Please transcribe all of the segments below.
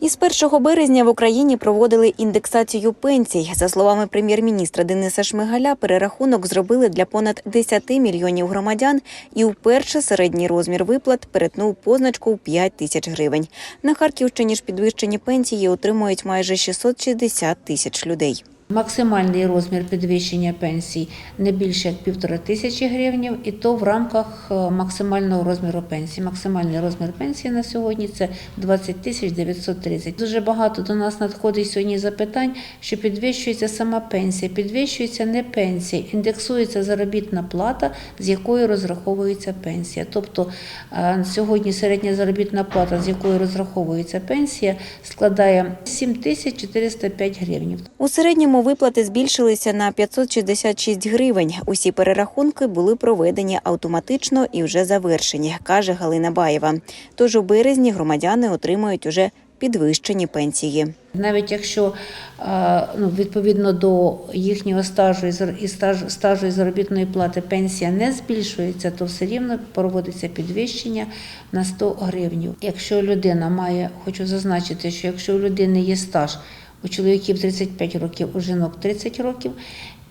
Із 1 березня в Україні проводили індексацію пенсій. За словами прем'єр-міністра Дениса Шмигаля, перерахунок зробили для понад 10 мільйонів громадян, і вперше середній розмір виплат перетнув позначку в 5 тисяч гривень. На Харківщині ж підвищені пенсії отримують майже 660 тисяч людей. Максимальний розмір підвищення пенсій не більше як півтори тисячі гривень, і то в рамках е, максимального розміру пенсії. Максимальний розмір пенсії на сьогодні це 20 тисяч 930. Дуже багато до нас надходить сьогодні запитань, що підвищується сама пенсія, підвищується не пенсія, індексується заробітна плата, з якої розраховується пенсія. Тобто е, сьогодні середня заробітна плата, з якої розраховується пенсія, складає 7 тисяч 405 гривень. У середньому виплати збільшилися на 566 гривень. Усі перерахунки були проведені автоматично і вже завершені, каже Галина Баєва. Тож у березні громадяни отримають уже підвищені пенсії. Навіть якщо е, ну, відповідно до їхнього стажу і стажу і заробітної плати пенсія не збільшується, то все рівно проводиться підвищення на 100 гривень. Якщо людина має, хочу зазначити, що якщо у людини є стаж, у чоловіків 35 років, у жінок 30 років.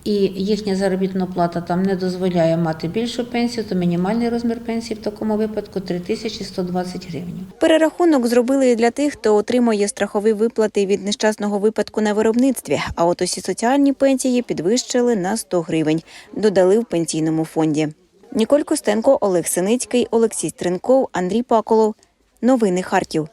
І їхня заробітна плата там не дозволяє мати більшу пенсію, то мінімальний розмір пенсії в такому випадку 3120 гривень. Перерахунок зробили і для тих, хто отримує страхові виплати від нещасного випадку на виробництві. А от усі соціальні пенсії підвищили на 100 гривень. Додали в пенсійному фонді. Ніколь Костенко, Олег Синицький, Олексій Стренков, Андрій Паколов. Новини Харків.